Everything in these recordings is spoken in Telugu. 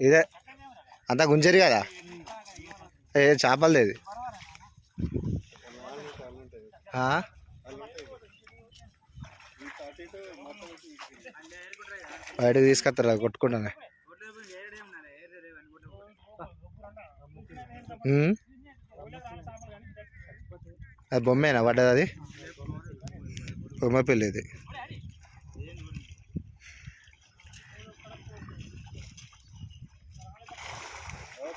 ఇదే. అంతా గుంజరి కదా? ఏ చేపలు లేదు. బయటకు తీసుకొస్తారు కొట్టుకుంటానే. అది బొమ్మేనా పడ్డది అది? బొమ్మ పెళ్ళి ఇది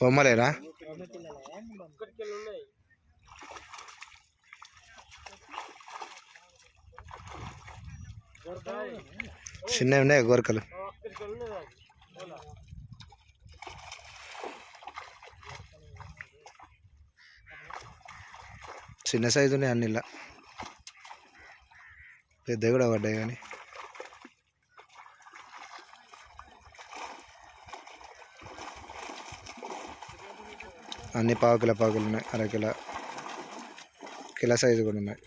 బొమ్మలేరా? చిన్నవి ఉన్నాయి గోరకలు. చిన్న సైజు ఉన్నాయి అన్నిలా. పెద్ద కూడా పడ్డాయి కానీ. అన్ని పావు కిలో పావు ఉన్నాయి. అరకిల కిల సైజు కూడా ఉన్నాయి.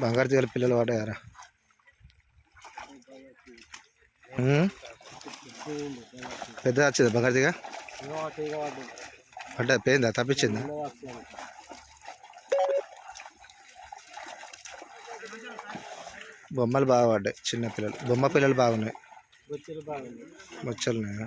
బంగారు తీగల పిల్లలు వాడారా? పెద్ద వచ్చిందా బంగారుదిగా తీగ పడ్డా పోయిందా తప్పించిందా బొమ్మలు బాగా పడ్డాయి చిన్న పిల్లలు బొమ్మ పిల్లలు బాగున్నాయి బొచ్చలు ఉన్నాయా